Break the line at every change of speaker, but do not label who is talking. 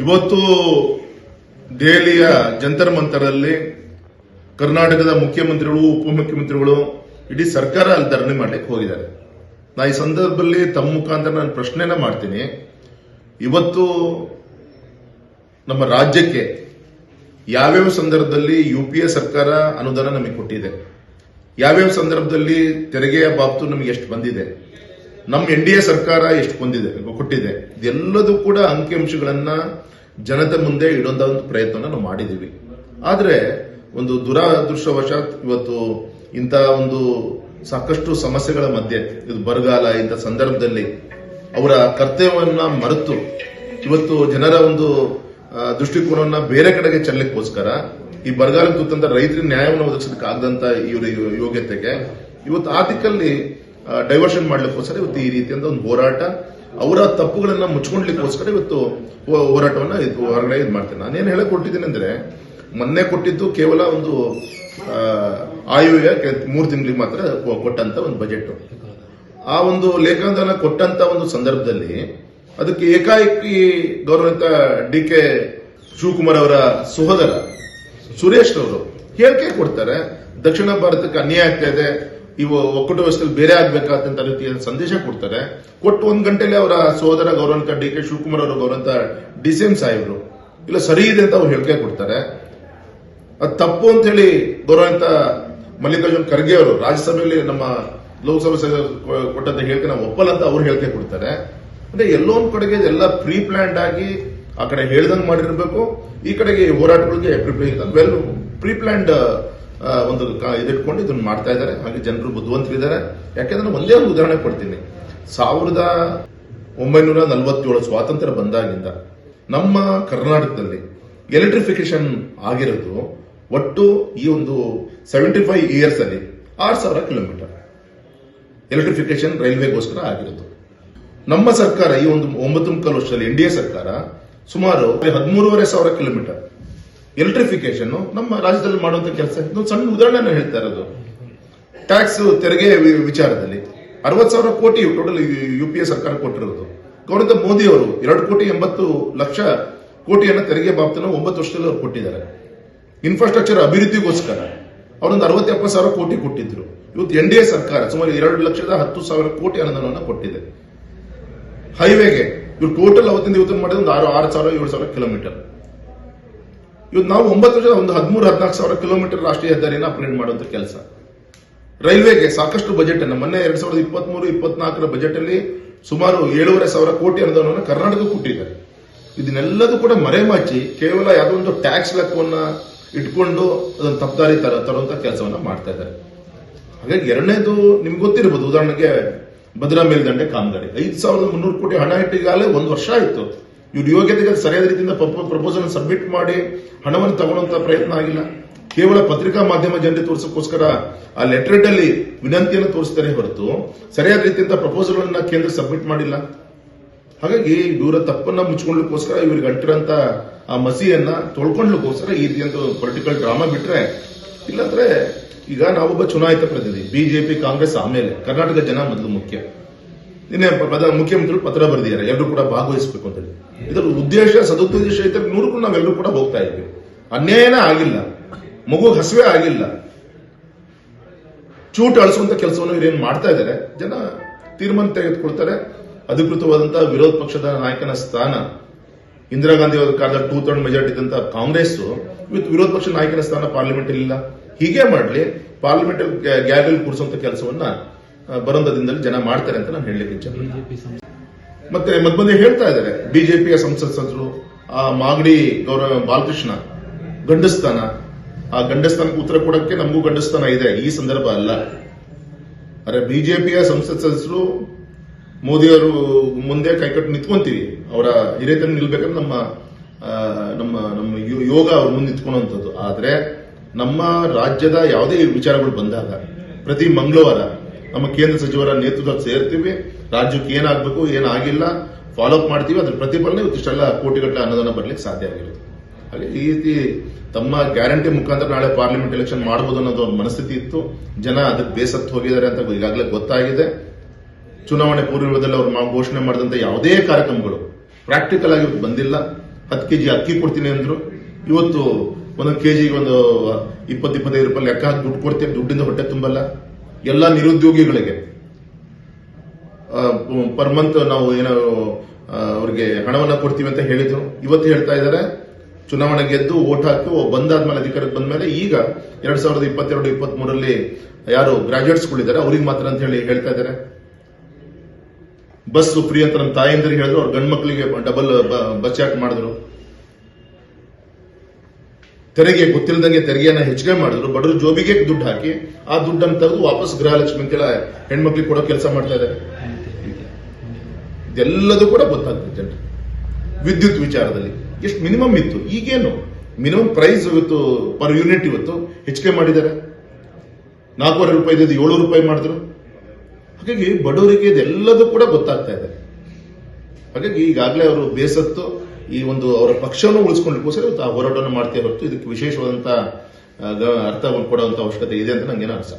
ಇವತ್ತು ದೆಹಲಿಯ ಜಂತರ್ ಮಂತರಲ್ಲಿ ಕರ್ನಾಟಕದ ಮುಖ್ಯಮಂತ್ರಿಗಳು, ಉಪಮುಖ್ಯಮಂತ್ರಿಗಳು ಇಡೀ ಸರ್ಕಾರ ಅಲ್ಲಿ ಧರಣಿ ಮಾಡ್ಲಿಕ್ಕೆ ಹೋಗಿದ್ದಾರೆ. ನಾ ಈ ಸಂದರ್ಭದಲ್ಲಿ ತಮ್ಮ ಮುಖಾಂತರ ನಾನು ಪ್ರಶ್ನೆನ ಮಾಡ್ತೀನಿ. ಇವತ್ತು ನಮ್ಮ ರಾಜ್ಯಕ್ಕೆ ಯಾವ್ಯಾವ ಸಂದರ್ಭದಲ್ಲಿ ಯು ಪಿ ಎ ಸರ್ಕಾರ ಅನುದಾನ ನಮಗೆ ಕೊಟ್ಟಿದೆ? ಯಾವ್ಯಾವ ಸಂದರ್ಭದಲ್ಲಿ ತೆರಿಗೆಯ ಬಾಬ್ತು ನಮಗೆ ಎಷ್ಟು ಬಂದಿದೆ? ನಮ್ಮ ಎನ್ ಡಿ ಎ ಸರ್ಕಾರ ಎಷ್ಟು ಬಂದಿದೆ, ಕೊಟ್ಟಿದೆ, ಇದೆಲ್ಲದೂ ಕೂಡ ಅಂಕಿಅಂಶಗಳನ್ನ ಜನತೆ ಮುಂದೆ ಇಡೋಂಥ ಒಂದು ಪ್ರಯತ್ನ ನಾವು ಮಾಡಿದೀವಿ ಆದ್ರೆ ಒಂದು ದುರಾದೃಷ್ಟವಶಾತ್ ಇವತ್ತು ಇಂಥ ಒಂದು ಸಾಕಷ್ಟು ಸಮಸ್ಯೆಗಳ ಮಧ್ಯೆ, ಇದು ಬರಗಾಲ, ಇಂಥ ಸಂದರ್ಭದಲ್ಲಿ ಅವರ ಕರ್ತವ್ಯವನ್ನ ಮರೆತು ಇವತ್ತು ಜನರ ಒಂದು ದೃಷ್ಟಿಕೋನವನ್ನ ಬೇರೆ ಕಡೆಗೆ ಚೆಲ್ಲಕ್ಕೋಸ್ಕರ ಈ ಬರಗಾಲ ತುತ್ತಂತ ರೈತರಿಗೆ ನ್ಯಾಯವನ್ನು ಒದಗಿಸಲಿಕ್ಕೆ ಆಗದಂತ ಇವರ ಯೋಗ್ಯತೆಗೆ ಇವತ್ತು ಆ ದಿಕ್ಕಲ್ಲಿ ಡೈವರ್ಷನ್ ಮಾಡ್ಲಿಕ್ಕೋಸ್ಕರ ಇವತ್ತು ಈ ರೀತಿಯಿಂದ ಒಂದು ಹೋರಾಟ, ಅವರ ತಪ್ಪುಗಳನ್ನ ಮುಚ್ಕೊಂಡ್ಲಿಕ್ಕೋಸ್ಕರ ಇವತ್ತು ಹೋರಾಟವನ್ನ ಇದು ಹೊರಗಡೆ ಇದು ಮಾಡ್ತೇನೆ. ನಾನೇನು ಹೇಳಕ್ ಕೊಟ್ಟಿದ್ದೀನಿ ಅಂದ್ರೆ, ಮೊನ್ನೆ ಕೊಟ್ಟಿದ್ದು ಕೇವಲ ಒಂದು ಆಯುವ್ಯ ಮೂರು ತಿಂಗಳಿಗೆ ಮಾತ್ರ ಕೊಟ್ಟಂತ ಒಂದು ಬಜೆಟ್. ಆ ಒಂದು ಲೇಖಾಂತನ ಕೊಟ್ಟಂತ ಒಂದು ಸಂದರ್ಭದಲ್ಲಿ ಅದಕ್ಕೆ ಏಕಾಏಕಿ ಗೌರವಿತ ಡಿ ಕೆ ಶಿವಕುಮಾರ್ ಅವರ ಸಹೋದರ ಸುರೇಶ್ ಅವರು ಹೇಳಿಕೆ ಕೊಡ್ತಾರೆ, ದಕ್ಷಿಣ ಭಾರತಕ್ಕೆ ಅನ್ಯಾಯ ಆಗ್ತಾ ಇದೆ ಇವು ಒಕ್ಕೂಟ ವ್ಯವಸ್ಥೆಯಲ್ಲಿ ಬೇರೆ ಆಗ್ಬೇಕಾದಂತ ರೀತಿಯ ಸಂದೇಶ ಕೊಡ್ತಾರೆ. ಕೊಟ್ಟು ಒಂದ್ ಗಂಟೆಲಿ ಅವರ ಸೋದರ ಗೌರವಂತ ಡಿ ಕೆ ಶಿವಕುಮಾರ್ ಅವರು ಗೌರವಂತ ಡಿ ಸಿ ಎಂ ಸಾಹೇಬರು. ಇಲ್ಲ, ಸರಿ ಇದೆ ಅಂತ ಅವ್ರು ಹೇಳಿಕೆ ಕೊಡ್ತಾರೆ. ಅದು ತಪ್ಪು ಅಂತ ಹೇಳಿ ಗೌರವಂತ ಮಲ್ಲಿಕಾರ್ಜುನ್ ಖರ್ಗೆ ಅವರು ರಾಜ್ಯಸಭೆಯಲ್ಲಿ ನಮ್ಮ ಲೋಕಸಭೆ ಕೊಟ್ಟಂತ ಹೇಳಿಕೆ ನಾವು ಒಪ್ಪಲ್ಲ ಅಂತ ಅವ್ರು ಹೇಳಿಕೆ ಕೊಡ್ತಾರೆ. ಅಂದ್ರೆ ಎಲ್ಲೋ ಒಂದ್ ಕಡೆಗೆ ಎಲ್ಲ ಪ್ರೀ ಪ್ಲಾನ್ಡ್ ಆಗಿ ಆ ಕಡೆ ಹೇಳ್ದಂಗ್ ಮಾಡಿರ್ಬೇಕು. ಈ ಕಡೆಗೆ ಹೋರಾಟಗಳಿಗೆ ವೆಲ್ ಪ್ರೀ ಪ್ಲಾನ್ಡ್ ಒಂದು ಇದಿಟ್ಕೊಂಡು ಇದನ್ನು ಮಾಡ್ತಾ ಇದ್ದಾರೆ. ಹಾಗೆ ಜನರು ಬುದ್ಧಿವಂತರಿದ್ದಾರೆ. ಯಾಕೆಂದ್ರೆ ಒಂದೇ ಒಂದು ಉದಾಹರಣೆ ಕೊಡ್ತೀನಿ. ಸಾವಿರದ ಒಂಬೈನೂರ ನಲವತ್ತೇಳು ಸ್ವಾತಂತ್ರ್ಯ ಬಂದಾಗಿಂದ ನಮ್ಮ ಕರ್ನಾಟಕದಲ್ಲಿ ಎಲೆಕ್ಟ್ರಿಫಿಕೇಶನ್ ಆಗಿರೋದು ಒಟ್ಟು ಈ ಒಂದು ಸೆವೆಂಟಿ ಫೈವ್ ಇಯರ್ಸ್ ಅಲ್ಲಿ ಆರು ಸಾವಿರ ಕಿಲೋಮೀಟರ್. ಎಲೆಕ್ಟ್ರಿಫಿಕೇಶನ್ ರೈಲ್ವೆಗೋಸ್ಕರ ಆಗಿರೋದು. ನಮ್ಮ ಸರ್ಕಾರ ಈ ಒಂದು ಒಂಬತ್ತು ಮುಕ್ಕಾಲು ವರ್ಷದಲ್ಲಿ ಎನ್ ಸರ್ಕಾರ ಸುಮಾರು ಹದಿಮೂರುವರೆ ಸಾವಿರ ಕಿಲೋಮೀಟರ್. ಎಲೆಕ್ಟ್ರಿಫಿಕೇಶನ್ ನಮ್ಮ ರಾಜ್ಯದಲ್ಲಿ ಮಾಡುವಂತ ಕೆಲಸ. ಇದೊಂದು ಸಣ್ಣ ಉದಾಹರಣೆ ಹೇಳ್ತಾ ಇರೋದು. ಟ್ಯಾಕ್ಸ್ ತೆರಿಗೆ ವಿಚಾರದಲ್ಲಿ ಅರವತ್ತು ಸಾವಿರ ಕೋಟಿ ಟೋಟಲ್ ಯು ಪಿ ಎ ಸರ್ಕಾರ ಕೊಟ್ಟಿರೋದು. ಗೌರವ ಮೋದಿ ಅವರು ಎರಡು ಕೋಟಿ ಎಂಬತ್ತು ಲಕ್ಷ ಕೋಟಿಯನ್ನು ತೆರಿಗೆ ಬಾಬ್ತನ ಒಂಬತ್ತು ವರ್ಷದಲ್ಲಿ ಅವರು ಕೊಟ್ಟಿದ್ದಾರೆ. ಇನ್ಫ್ರಾಸ್ಟ್ರಕ್ಚರ್ ಅಭಿವೃದ್ಧಿಗೋಸ್ಕರ ಅವರೊಂದು ಅರವತ್ತು ಎಪ್ಪತ್ತು ಸಾವಿರ ಕೋಟಿ ಕೊಟ್ಟಿದ್ರು. ಇವತ್ತು ಎನ್ ಡಿ ಎ ಸರ್ಕಾರ ಸುಮಾರು ಎರಡು ಲಕ್ಷದ ಹತ್ತು ಸಾವಿರ ಕೋಟಿ ಅನುದಾನವನ್ನು ಕೊಟ್ಟಿದೆ. ಹೈವೇಗೆ ಇವ್ರು ಟೋಟಲ್ ಅವತ್ತಿಂದ ಇವತ್ತು ಮಾಡಿದ ಒಂದು ಆರು ಆರು ಸಾವಿರ ಏಳು ಸಾವಿರ ಕಿಲೋಮೀಟರ್ ಇವತ್ತು ನಾವು ಒಂಬತ್ತು ವರ್ಷದ ಒಂದು ಹದಿಮೂರು, ಹದಿನಾಲ್ಕು ಸಾವಿರ ಕಿಲೋಮೀಟರ್ ರಾಷ್ಟ್ರೀಯ ಹೆದ್ದಾರಿನ ಅಪ್ಗ್ರೇಡ್ ಮಾಡುವಂಥ ಕೆಲಸ. ರೈಲ್ವೆಗೆ ಸಾಕಷ್ಟು ಬಜೆಟ್ ಅನ್ನು ಮೊನ್ನೆ ಎರಡ್ ಸಾವಿರದ ಇಪ್ಪತ್ಮೂರು, ಇಪ್ಪತ್ನಾಲ್ಕರ ಬಜೆಟ್ ಅಲ್ಲಿ ಸುಮಾರು ಏಳೂವರೆ ಸಾವಿರ ಕೋಟಿ ಅನುದಾನವನ್ನು ಕರ್ನಾಟಕ ಕೊಟ್ಟಿದ್ದಾರೆ. ಇದನ್ನೆಲ್ಲದೂ ಕೂಡ ಮರೆಮಾಚಿ ಕೇವಲ ಯಾವುದೋ ಒಂದು ಟ್ಯಾಕ್ಸ್ ಲೆಕ್ಕವನ್ನ ಇಟ್ಕೊಂಡು ಅದನ್ನು ತಪ್ಪದಾರಿ ತರ ತರುವಂತ ಕೆಲಸವನ್ನ ಮಾಡ್ತಾ ಇದ್ದಾರೆ. ಹಾಗಾಗಿ ಎರಡನೇದು ನಿಮ್ಗೆ ಗೊತ್ತಿರಬಹುದು ಉದಾಹರಣೆಗೆ ಭದ್ರಾ ಮೇಲ್ದಂಡೆ ಕಾಮಗಾರಿ. ಐದು ಸಾವಿರದ ಮುನ್ನೂರು ಕೋಟಿ ಹಣ ಇಟ್ಟಿಗಾಲೇ ಒಂದು ವರ್ಷ ಆಯ್ತು. ಇವ್ರ ಯೋಗ್ಯತೆಗೆ ಸರಿಯಾದ ರೀತಿಯಿಂದ ಪ್ರಪೋಸಲ್ ಸಬ್ಮಿಟ್ ಮಾಡಿ ಹಣವನ್ನು ತಗೊಳ್ಳುವಂತ ಪ್ರಯತ್ನ ಆಗಿಲ್ಲ. ಕೇವಲ ಪತ್ರಿಕಾ ಮಾಧ್ಯಮ ಜನರಿಗೆ ತೋರಿಸೋಕ್ಕೋಸ್ಕರ ಆ ಲೆಟರ್ ಅಲ್ಲಿ ವಿನಂತಿಯನ್ನು ತೋರಿಸ್ತಾರೆ ಹೊರತು ಸರಿಯಾದ ರೀತಿಯಿಂದ ಪ್ರಪೋಸಲ್ ಅನ್ನ ಕೇಂದ್ರ ಸಬ್ಮಿಟ್ ಮಾಡಿಲ್ಲ. ಹಾಗಾಗಿ ಇವರ ತಪ್ಪನ್ನ ಮುಚ್ಕೊಳ್ಳೋಕ್ಕೋಸ್ಕರ ಇವ್ರಿಗೆ ಅಂಟಿರಂತ ಆ ಮಸಿಯನ್ನ ತೊಳ್ಕೊಳ್ಳಕ್ಕೋಸ್ಕರ ಈ ರೀತಿಯಂತ ಪೊಲಿಟಿಕಲ್ ಡ್ರಾಮಾ ಬಿಟ್ರೆ ಇಲ್ಲಾಂದ್ರೆ ಈಗ ನಾವೊಬ್ಬ ಚುನಾಯಿತ ಪ್ರತಿನಿಧಿ ಬಿಜೆಪಿ ಕಾಂಗ್ರೆಸ್ ಆಮೇಲೆ ಕರ್ನಾಟಕ ಜನ ಮೊದಲು ಮುಖ್ಯ. ನಿನ್ನೆ ಪ್ರಧಾನ ಮುಖ್ಯಮಂತ್ರಿಗಳು ಪತ್ರ ಬರೆದಿದ್ದಾರೆ. ಎಲ್ಲರೂ ಕೂಡ ಭಾಗವಹಿಸಬೇಕು ಅಂತ ಹೇಳಿ. ಇದರ ಉದ್ದೇಶ, ಸದುದ್ದೇಶ ಇದ್ದರೆ ನೂರಕ್ಕೂ ನಾವೆಲ್ಲರೂ ಕೂಡ ಹೋಗ್ತಾ ಇದ್ವಿ. ಅನ್ಯಾಯನೇ ಆಗಿಲ್ಲ. ಮಗು ಹಸುವೆ ಆಗಿಲ್ಲ. ಚೂಟ್ ಅಳಿಸುವಂತ ಕೆಲಸವನ್ನು ಇವರೇನು ಮಾಡ್ತಾ ಇದ್ದಾರೆ? ಜನ ತೀರ್ಮಾನ ತೆಗೆದುಕೊಳ್ತಾರೆ. ಅಧಿಕೃತವಾದಂತಹ ವಿರೋಧ ಪಕ್ಷದ ನಾಯಕನ ಸ್ಥಾನ. ಇಂದಿರಾ ಗಾಂಧಿ ಅವರ ಕಾಲದ ಟೂ ತರ್ಡ್ ಮೆಜಾರಿಟಿ ಇದ್ದಂತಹ ಕಾಂಗ್ರೆಸ್ ವಿರೋಧ ಪಕ್ಷ ನಾಯಕನ ಸ್ಥಾನ ಪಾರ್ಲಿಮೆಂಟ್ ಇಲ್ಲ. ಹೀಗೆ ಮಾಡಲಿ ಪಾರ್ಲಿಮೆಂಟ್ ಗ್ಯಾಲರಿ ಕೂರಿಸುವಂತ ಕೆಲಸವನ್ನ ಬರೋಂಥ ದಿನದಲ್ಲಿ ಜನ ಮಾಡ್ತಾರೆ ಅಂತ ನಾನು ಹೇಳಲಿಕ್ಕೆ ಇಚ್ಛೆ. ಮತ್ತೆ ಮಧ್ಯ ಹೇಳ್ತಾ ಇದ್ದಾರೆ ಬಿಜೆಪಿಯ ಸಂಸದರು ಸದಸ್ಯರು ಆ ಮಾಗಡಿ ಗೌರವ ಬಾಲಕೃಷ್ಣ ಗಂಡಸ್ಥಾನ ಆ ಗಂಡಸ್ಥಾನಕ್ಕೆ ಉತ್ತರ ಕೊಡಕ್ಕೆ ನಮಗೂ ಗಂಡಸ್ಥಾನ ಇದೆ ಈ ಸಂದರ್ಭ ಅಲ್ಲ. ಅರೆ ಬಿಜೆಪಿಯ ಸಂಸತ್ ಸದಸ್ಯರು ಮೋದಿ ಅವರು ಮುಂದೆ ಕೈಕಟ್ಟು ನಿಂತ್ಕೊಂತೀವಿ ಅವರ ಹಿರಿಯತನ ನಿಲ್ಬೇಕಂದ್ರೆ ನಮ್ಮ ನಮ್ಮ ನಮ್ಮ ಯೋಗ ಅವ್ರ ಮುಂದೆ ನಿಂತ್ಕೊಳ್ಳುವಂಥದ್ದು ಆದ್ರೆ ನಮ್ಮ ರಾಜ್ಯದ ಯಾವುದೇ ವಿಚಾರಗಳು ಬಂದಾಗ ಪ್ರತಿ ಮಂಗಳವಾರ ನಮ್ಮ ಕೇಂದ್ರ ಸಚಿವರ ನೇತೃತ್ವದಲ್ಲಿ ಸೇರ್ತೀವಿ. ರಾಜ್ಯಕ್ಕೆ ಏನಾಗಬೇಕು, ಏನಾಗಿಲ್ಲ ಫಾಲೋ ಅಪ್ ಮಾಡ್ತೀವಿ. ಅದ್ರ ಪ್ರತಿಫಲನೆ ಇವತ್ತಿಷ್ಟೆಲ್ಲ ಕೋಟಿಗಟ್ಟಲೆ ಅನುದಾನ ಬರಲಿಕ್ಕೆ ಸಾಧ್ಯ ಆಗಿರುತ್ತೆ. ಹಾಗೆ ಈ ರೀತಿ ತಮ್ಮ ಗ್ಯಾರಂಟಿ ಮುಖಾಂತರ ನಾಳೆ ಪಾರ್ಲಿಮೆಂಟ್ ಎಲೆಕ್ಷನ್ ಮಾಡಬಹುದು ಅನ್ನೋದು ಒಂದು ಮನಸ್ಥಿತಿ ಇತ್ತು. ಜನ ಅದಕ್ಕೆ ಬೇಸತ್ತು ಹೋಗಿದ್ದಾರೆ ಅಂತ ಈಗಾಗಲೇ ಗೊತ್ತಾಗಿದೆ. ಚುನಾವಣೆ ಪೂರ್ವದಲ್ಲಿ ಅವರು ಘೋಷಣೆ ಮಾಡಿದಂತ ಯಾವುದೇ ಕಾರ್ಯಕ್ರಮಗಳು ಪ್ರಾಕ್ಟಿಕಲ್ ಆಗಿ ಬಂದಿಲ್ಲ. ಹತ್ತು ಕೆಜಿ ಅಕ್ಕಿ ಕೊಡ್ತೀನಿ ಅಂದ್ರು. ಇವತ್ತು ಒಂದೊಂದು ಕೆಜಿಗೆ ಒಂದು ಇಪ್ಪತ್ತು, ಇಪ್ಪತ್ತೈದು ರೂಪಾಯಿ ಲೆಕ್ಕ ಹಾಕಿ ದುಡ್ಡು ಕೊಡ್ತೀವಿ. ದುಡ್ಡಿಂದ ಹೊಟ್ಟೆ ತುಂಬಲ್ಲ. ಎಲ್ಲ ನಿರುದ್ಯೋಗಿಗಳಿಗೆ. ಪರ್ ಮಂತ್ ನಾವು ಏನೋ ಅವ್ರಿಗೆ ಹಣವನ್ನ ಕೊಡ್ತೀವಿ ಅಂತ ಹೇಳಿದ್ರು. ಇವತ್ತು ಹೇಳ್ತಾ ಇದ್ದಾರೆ, ಚುನಾವಣೆ ಗೆದ್ದು ಓಟ್ ಹಾಕಿ ಬಂದಾದ್ಮೇಲೆ, ಅಧಿಕಾರಕ್ಕೆ ಬಂದ್ಮೇಲೆ ಈಗ ಎರಡ್ ಸಾವಿರದ ಇಪ್ಪತ್ತೆರಡು ಇಪ್ಪತ್ತ್ ಮೂರರಲ್ಲಿ ಯಾರು ಗ್ರಾಜುಯೇಟ್ಸ್ಗಳಿದ್ದಾರೆ ಅವ್ರಿಗೆ ಮಾತ್ರ ಅಂತ ಹೇಳಿ ಹೇಳ್ತಾ ಇದ್ದಾರೆ. ಬಸ್ ಫ್ರೀ ಅಂತ ನಮ್ಮ ತಾಯಂದಿರಿಗೆ ಹೇಳಿದ್ರು, ಅವ್ರ ಗಂಡ್ ಮಕ್ಕಳಿಗೆ ಡಬಲ್ ಬಸ್ ಯಾಕೆ ಮಾಡಿದ್ರು. ತೆರಿಗೆ ಗೊತ್ತಿಲ್ಲದಂಗೆ ತೆರಿಗೆಯನ್ನ ಹೆಚ್ಚಿಗೆ ಮಾಡಿದ್ರು, ಬಡವರು ಜೋಬಿಗೆ ದುಡ್ಡು ಹಾಕಿ ಆ ದುಡ್ಡನ್ನು ತೆಗೆದು ವಾಪಸ್ ಗೃಹಲಕ್ಷ್ಮಿ ಅಂತೇಳ ಹೆಣ್ಮಕ್ಳಿಗೆ ಕೊಡೋ ಕೆಲಸ ಮಾಡ್ತಾ ಇದ್ದಾರೆ ಇದೆಲ್ಲದೂ ಕೂಡ ಗೊತ್ತಾಗ್ತದೆ ಜನರು ವಿದ್ಯುತ್ ವಿಚಾರದಲ್ಲಿ ಎಷ್ಟು ಮಿನಿಮಮ್ ಇತ್ತು, ಈಗೇನು? ಮಿನಿಮಮ್ ಪ್ರೈಸ್ ಇವತ್ತು ಪರ್ ಯೂನಿಟ್ ಇವತ್ತು ಹೆಚ್ಚಿಗೆ ಮಾಡಿದ್ದಾರೆ. ನಾಲ್ಕೂವರೆ ರೂಪಾಯಿ ಇದ್ದು ಏಳು ರೂಪಾಯಿ ಮಾಡಿದ್ರು. ಹಾಗಾಗಿ ಬಡವರಿಗೆ ಇದೆಲ್ಲದೂ ಕೂಡ ಗೊತ್ತಾಗ್ತಾ ಇದೆ. ಹಾಗಾಗಿ ಈಗಾಗಲೇ ಅವರು ಬೇಸತ್ತು ಈ ಒಂದು ಅವರ ಪಕ್ಷವನ್ನು ಉಳಿಸ್ಕೊಳ್ಳಿಕ್ಕೋಸ್ಕರ ಇವತ್ತು ಆ ಹೋರಾಟವನ್ನು ಮಾಡ್ತೇವೆ ಹೊರತು ಇದಕ್ಕೆ ವಿಶೇಷವಾದಂತಹ ಅರ್ಥವನ್ನು ಕೊಡುವಂತ ಅವಶ್ಯಕತೆ ಇದೆ ಅಂತ ನಂಗೇನು ಅನಿಸ್ತದೆ